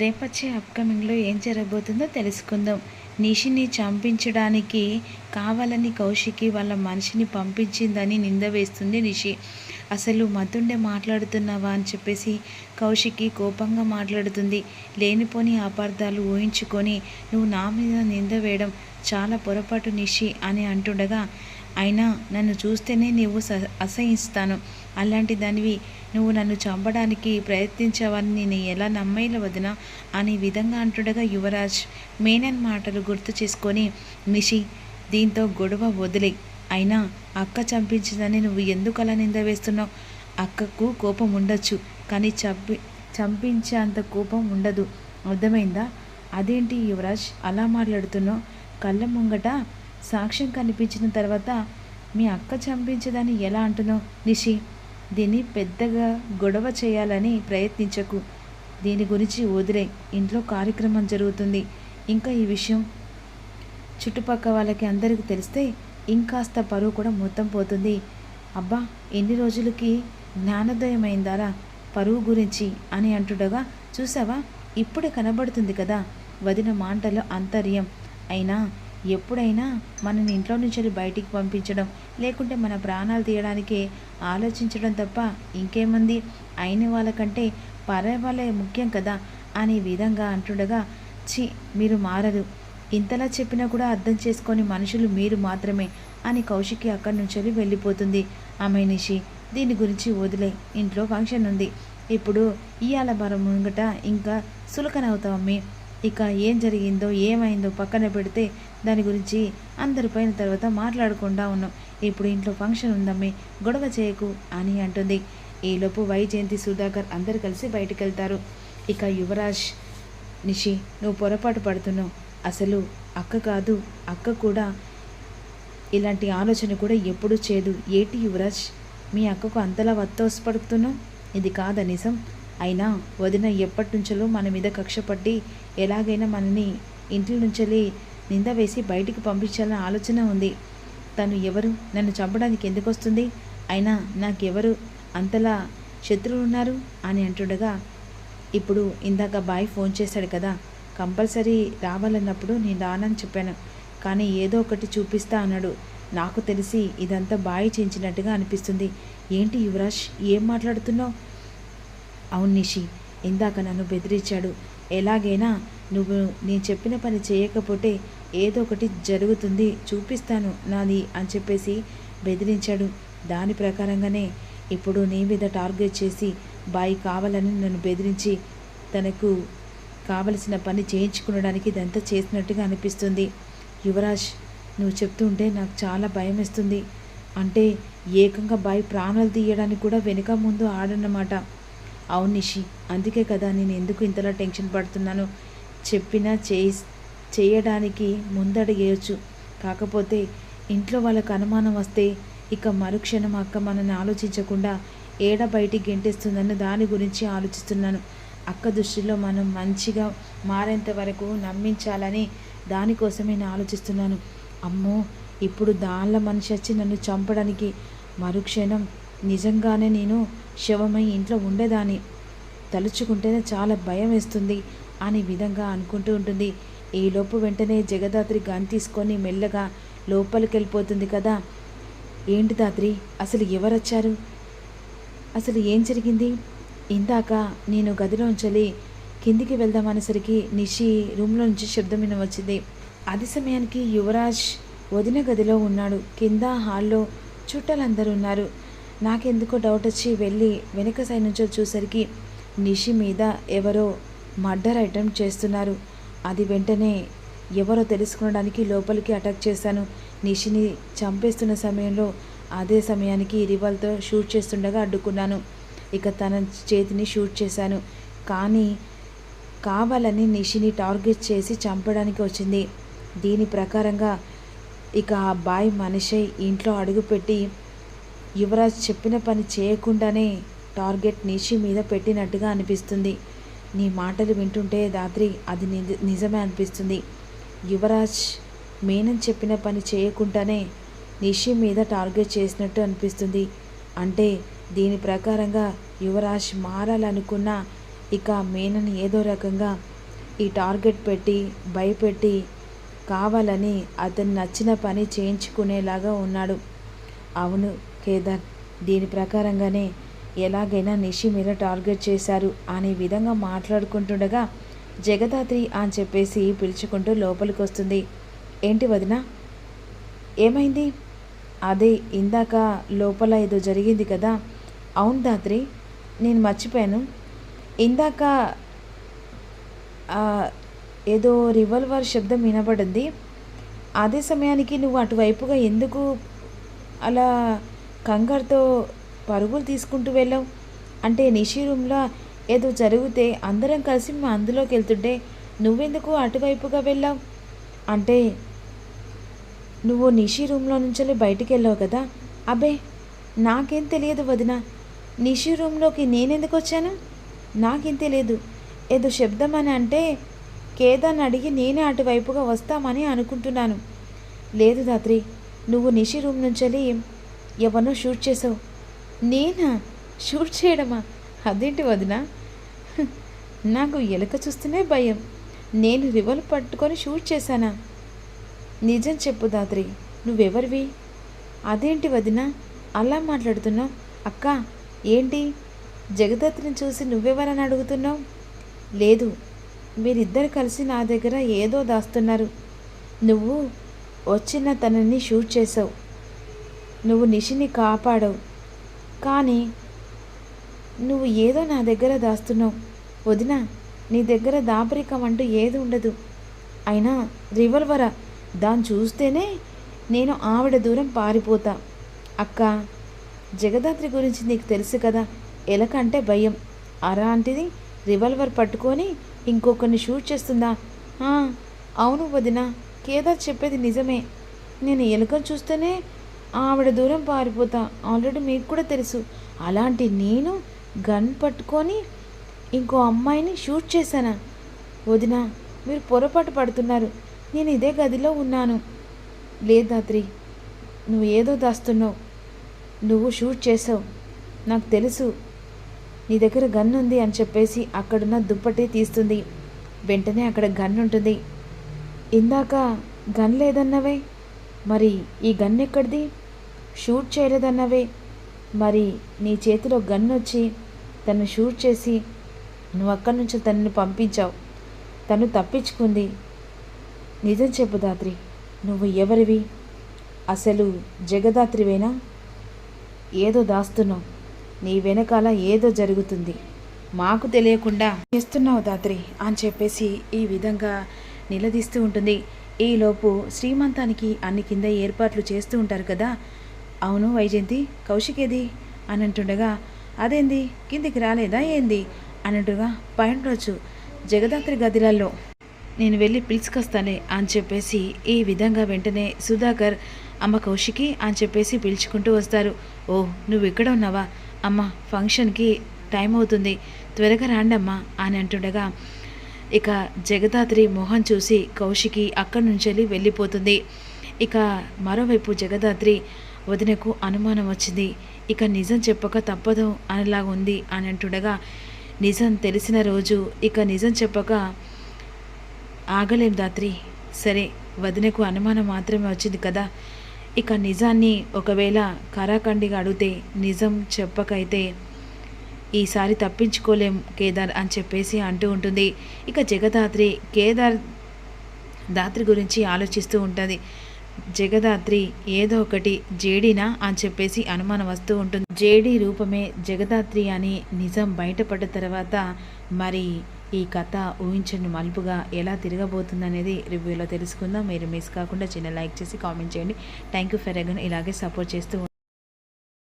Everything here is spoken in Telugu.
రేపొచ్చే అప్కమింగ్లో ఏం జరగబోతుందో తెలుసుకుందాం. నిషిని చంపించడానికి కావాలని కౌశికి వాళ్ళ మనిషిని పంపించిందని నింద వేస్తుంది నిషి. అసలు మతుండే మాట్లాడుతున్నావా అని చెప్పేసి కౌశికి కోపంగా మాట్లాడుతుంది. లేనిపోని అపార్థాలు ఊహించుకొని నువ్వు నా మీద నింద వేయడం చాలా పొరపాటు నిషి అని అంటుండగా అయినా నన్ను చూస్తేనే నువ్వు స అసహిస్తాను. అలాంటి దానివి నువ్వు నన్ను చంపడానికి ప్రయత్నించవని నేను ఎలా నమ్మేలా వదినా? అనే విధంగా అంటుండగా యువరాజ్ మేనన్ మాటలు గుర్తు చేసుకొని నిషి దీంతో గొడవ వదిలే. అయినా అక్క చంపించిందని నువ్వు ఎందుకు అలా నింద వేస్తున్నావు? అక్కకు కోపం ఉండొచ్చు కానీ చంపి చంపించే అంత కోపం ఉండదు. అర్థమైందా? అదేంటి యువరాజ్ అలా మాట్లాడుతున్నావు? కళ్ళ ముంగట సాక్ష్యం కనిపించిన తర్వాత మీ అక్క చంపించదని ఎలా అంటున్నావు? నిషి దీన్ని పెద్దగా గొడవ చేయాలని ప్రయత్నించకు. దీని గురించి వదిలే. ఇంట్లో కార్యక్రమం జరుగుతుంది. ఇంకా ఈ విషయం చుట్టుపక్క వాళ్ళకి అందరికీ తెలిస్తే ఇంకాస్త పరువు కూడా మొత్తం పోతుంది. అబ్బా ఎన్ని రోజులకి జ్ఞానోదయం అయిందారా పరువు గురించి అని అంటుండగా చూసావా? ఇప్పుడే కనబడుతుంది కదా వదిన మాటలో అంతర్యం. అయినా ఎప్పుడైనా మనని ఇంట్లో నుంచి బయటికి పంపించడం లేకుంటే మన ప్రాణాలు తీయడానికే ఆలోచించడం తప్ప ఇంకేమంది? అయిన వాళ్ళకంటే పరే వాళ్ళే ముఖ్యం కదా అనే విధంగా అంటుండగా చి మీరు మారరు ఇంతలా చెప్పినా కూడా అర్థం చేసుకొని మనుషులు మీరు మాత్రమే అని కౌశికి అక్కడి నుంచి వెళ్ళిపోతుంది. ఆమె నిషి దీని గురించి వదిలే ఇంట్లో ఫంక్షన్ ఉంది. ఇప్పుడు ఇయాల బరం ముంగట ఇంకా సులకనవుతావమ్మి ఇక ఏం జరిగిందో ఏమైందో పక్కన పెడితే దాని గురించి అందరి పైన తర్వాత మాట్లాడకుండా ఉన్నాం. ఇప్పుడు ఇంట్లో ఫంక్షన్ ఉందమ్మి గొడవ చేయకు అని అంటుంది. ఈలోపు వైజయంతి సుధాకర్ అందరు కలిసి బయటికి వెళ్తారు ఇక యువరాజ్ నిషి నువ్వు పొరపాటు పడుతున్నావు. అసలు అక్క కాదు అక్క కూడా ఇలాంటి ఆలోచన కూడా ఎప్పుడూ చేయదు. ఏటి యువరాజ్ మీ అక్కకు అంతలా వత్తోసపడుతున్నావు? ఇది కాదా నిజం? అయినా వదిన ఎప్పటి నుంచో మన మీద కక్షపట్టి ఎలాగైనా మనని ఇంటి నుంచి నింద వేసి బయటికి పంపించాలన్న ఆలోచన ఉంది. తను ఎవరు? నన్ను చంపడానికి ఎందుకు వస్తుంది అయినా నాకెవరు? అంతలా శత్రువులు ఉన్నారు అని అంటుండగా ఇప్పుడు ఇందాక బాయ్ ఫోన్ చేశాడు కదా కంపల్సరీ రావాలన్నప్పుడు నేను రానని చెప్పాను. కానీ ఏదో ఒకటి చూపిస్తా అన్నాడు. నాకు తెలిసి ఇదంతా బాయి చేయించినట్టుగా అనిపిస్తుంది. ఏంటి యువరాజ్? ఏం మాట్లాడుతున్నావు? అవును నిషి ఇందాక నన్ను బెదిరించాడు. ఎలాగైనా నువ్వు నేను చెప్పిన పని చేయకపోతే ఏదో ఒకటి జరుగుతుంది చూపిస్తాను నాది అని చెప్పేసి బెదిరించాడు. దాని ప్రకారంగానే ఇప్పుడు నీ మీద టార్గెట్ చేసి బాయి కావాలని నన్ను బెదిరించి తనకు కావలసిన పని చేయించుకునడానికి ఇదంతా చేసినట్టుగా అనిపిస్తుంది. యువరాజ్ నువ్వు చెప్తుంటే నాకు చాలా భయం వేస్తుంది అంటే ఏకంగా బాయి ప్రాణాలు తీయడానికి కూడా వెనుక ముందు ఆడన్నమాట. అవును నిషి అందుకే కదా నేను ఎందుకు ఇంతలా టెన్షన్ పడుతున్నాను? చెప్పినా చేయి చేయడానికి ముందడిగేయచ్చు. కాకపోతే ఇంట్లో వాళ్ళకు అనుమానం వస్తే ఇక మరుక్షణం అక్క మనని ఆలోచించకుండా ఏడ బయటికి గెంటేస్తుందని దాని గురించి ఆలోచిస్తున్నాను. అక్క దృష్టిలో మనం మంచిగా మారేంత వరకు నమ్మించాలని దానికోసమే నేను ఆలోచిస్తున్నాను. అమ్మో ఇప్పుడు దానిల మనిషి వచ్చి నన్ను చంపడానికి మరుక్షణం నిజంగానే నేను శవమై ఇంట్లో ఉండేదాన్ని. తలుచుకుంటేనే చాలా భయం వేస్తుంది అనే విధంగా అనుకుంటూ ఉంటుంది. ఈలోపు వెంటనే జగదాత్రి గన్ తీసుకొని మెల్లగా లోపలికి వెళ్ళిపోతుంది కదా. ఏంటి దాత్రి? అసలు ఎవరొచ్చారు? అసలు ఏం జరిగింది? ఇందాక నేను గదిలోంచలి కిందికి వెళ్దామనేసరికి నిషి రూమ్లో నుంచి శబ్దం వినవచ్చింది. అది సమయానికి యువరాజ్ వదిన గదిలో ఉన్నాడు. కింద హాల్లో చుట్టాలందరూ ఉన్నారు. నాకెందుకో డౌట్ వచ్చి వెళ్ళి వెనక సైడ్ నుంచి చూసరికి నిషి మీద ఎవరో మర్డర్ ఐటెం చేస్తున్నారు. అది వెంటనే ఎవరో తెలుసుకునడానికి లోపలికి అటాక్ చేశాను. నిషిని చంపేస్తున్న సమయంలో అదే సమయానికి రివాల్తో షూట్ చేస్తుండగా అడ్డుకున్నాను. ఇక తన చేతిని షూట్ చేశాను. కానీ కావాలని నిషిని టార్గెట్ చేసి చంపడానికి వచ్చింది. దీని ప్రకారంగా ఇక ఆ బాయ్ మనిషి ఇంట్లో అడుగుపెట్టి యువరాజ్ చెప్పిన పని చేయకుండానే టార్గెట్ నిషి మీద పెట్టినట్టుగా అనిపిస్తుంది. నీ మాటలు వింటుంటే దాత్రి అది నిజ- నిజమే అనిపిస్తుంది. యువరాజ్ మేనన్ చెప్పిన పని చేయకుండానే నిషి మీద టార్గెట్ చేసినట్టు అనిపిస్తుంది. అంటే దీని ప్రకారంగా యువరాజ్ మారాలనుకున్న ఇక మేనని ఏదో రకంగా ఈ టార్గెట్ పెట్టి భయపెట్టి కావాలని అతను నచ్చిన పని చేయించుకునేలాగా ఉన్నాడు. అవును కేదార్ దీని ప్రకారంగానే ఎలాగైనా నిషి మీద టార్గెట్ చేశారు అనే విధంగా మాట్లాడుకుంటుండగా జగదాత్రి అని చెప్పేసి పిలుచుకుంటూ లోపలికి వస్తుంది ఏంటి వదిన? ఏమైంది? అదే ఇందాక లోపల ఏదో జరిగింది కదా. అవును దాత్రి నేను మర్చిపోయాను. ఇందాక ఏదో రివల్వర్ శబ్దం వినబడింది. అదే సమయానికి నువ్వు అటువైపుగా ఎందుకు అలా కంగారుతో పరుగులు తీసుకుంటూ వెళ్ళావు? అంటే నిషి రూమ్లో ఏదో జరిగితే అందరం కలిసి మా అందులోకి వెళ్తుంటే నువ్వెందుకు అటువైపుగా వెళ్ళావు? అంటే నువ్వు నిషి రూమ్లో నుంచి బయటికి వెళ్ళావు కదా? అబ్బే నాకేం తెలియదు వదిన. నిషి రూమ్లోకి నేనెందుకు వచ్చాను? నాకేం తెలియదు. ఏదో శబ్దం అని అంటే కేదాన్ని అడిగి నేనే అటువైపుగా వస్తామని అనుకుంటున్నాను. లేదు దాత్రి నువ్వు నిషి రూమ్ నుంచి ఎవరినో షూట్ చేసావు. నేనా? షూట్ చేయడమా? అదేంటి వదిన? నాకు ఎలుక చూస్తేనే భయం. నేను రివల్ పట్టుకొని షూట్ చేశానా? నిజం చెప్పు దాద్రి. నువ్వెవరివి? అదేంటి వదిన? అలా మాట్లాడుతున్నావు? అక్క ఏంటి? జగదత్ని చూసి నువ్వెవరని అడుగుతున్నావు? లేదు. మీరిద్దరు కలిసి నా దగ్గర ఏదో దాస్తున్నారు. నువ్వు వచ్చిన తనని షూట్ చేసావు నువ్వు నిషిని కాపాడవు. కానీ నువ్వు ఏదో నా దగ్గర దాస్తున్నావు. వదిన నీ దగ్గర దాపరికం అంటూ ఏది ఉండదు. అయినా రివల్వరా దాన్ని చూస్తేనే నేను ఆవిడ దూరం పారిపోతా. అక్క జగదాత్రి గురించి నీకు తెలుసు కదా ఎలకంటే భయం. అలాంటిది రివల్వర్ పట్టుకొని ఇంకొకరిని షూట్ చేస్తుందా? అవును వదిన కేదార్ చెప్పేది నిజమే. నేను ఎలుకను చూస్తేనే ఆవిడ దూరం పారిపోతా. ఆల్రెడీ మీకు కూడా తెలుసు. అలాంటి నేను గన్ పట్టుకొని ఇంకో అమ్మాయిని షూట్ చేశానా? వదిన మీరు పొరపాటు పడుతున్నారు. నేను ఇదే గదిలో ఉన్నాను. లేదు దాత్రి నువ్వు ఏదో దాస్తున్నావు. నువ్వు షూట్ చేసావు నాకు తెలుసు. నీ దగ్గర గన్ ఉంది అని చెప్పేసి అక్కడున్న దుప్పటి తీస్తుంది. వెంటనే అక్కడ గన్ ఉంటుంది. ఇందాక గన్ లేదన్నవే. మరి ఈ గన్ ఎక్కడిది? షూట్ చేయలేదన్నవే. మరి నీ చేతిలో గన్ వచ్చి తను షూట్ చేసి నువ్వు అక్కడి నుంచి తనని పంపించావు. తను తప్పించుకుంది. నిజం చెప్పు దాత్రి నువ్వు ఎవరివి? అసలు జగదాత్రివేనా? ఏదో దాస్తున్నావు. నీ వెనకాల ఏదో జరుగుతుంది. మాకు తెలియకుండా చేస్తున్నావు దాత్రి అని చెప్పేసి ఈ విధంగా నిలదీస్తూ ఉంటుంది. ఈలోపు శ్రీమంతానికి అన్ని కింద ఏర్పాట్లు చేస్తూ ఉంటారు కదా. అవును వైజయంతి కౌశిక్ ఏది అని అంటుండగా అదేంది? కిందికి రాలేదా ఏంది? అని అంటుగా పైన రోజు జగదాత్రి గదిలలో నేను వెళ్ళి పిలుచుకొస్తానే అని చెప్పేసి ఈ విధంగా వెంటనే సుధాకర్ అమ్మ కౌశికి అని చెప్పేసి పిలుచుకుంటూ వస్తారు. ఓ నువ్వు ఇక్కడ ఉన్నావా? అమ్మ ఫంక్షన్కి టైం అవుతుంది. త్వరగా రాండమ్మా అని అంటుండగా ఇక జగదాత్రి మొహం చూసి కౌశికి అక్కడి నుంచి వెళ్ళిపోతుంది. ఇక మరోవైపు జగదాత్రి వదినకు అనుమానం వచ్చింది. ఇక నిజం చెప్పక తప్పదు అనేలా ఉంది అని అంటుండగా నిజం తెలిసిన రోజు ఇక నిజం చెప్పక ఆగలేం దాత్రి. సరే వదినకు అనుమానం మాత్రమే వచ్చింది కదా. ఇక నిజాన్ని ఒకవేళ కరాఖండిగా అడిగితే నిజం చెప్పకైతే ఈసారి తప్పించుకోలేం కేదార్ అని చెప్పేసి అంటూ ఉంటుంది. ఇక జగదాత్రి కేదార్ దాత్రి గురించి ఆలోచిస్తూ ఉంటుంది. జగదాత్రి ఏదో ఒకటి జేడీనా అని చెప్పేసి అనుమానం వస్తూ ఉంటుంది. జేడీ రూపమే జగదాత్రి అని నిజం బయటపడ్డ తర్వాత మరి ఈ కథ ఊహించండి మలుపుగా ఎలా తిరగబోతుందనేది రివ్యూలో తెలుసుకుందాం. మీరు మిస్ కాకుండా చిన్న లైక్ చేసి కామెంట్ చేయండి. థ్యాంక్ యూ ఫర్ అగన్ ఇలాగే సపోర్ట్ చేస్తూ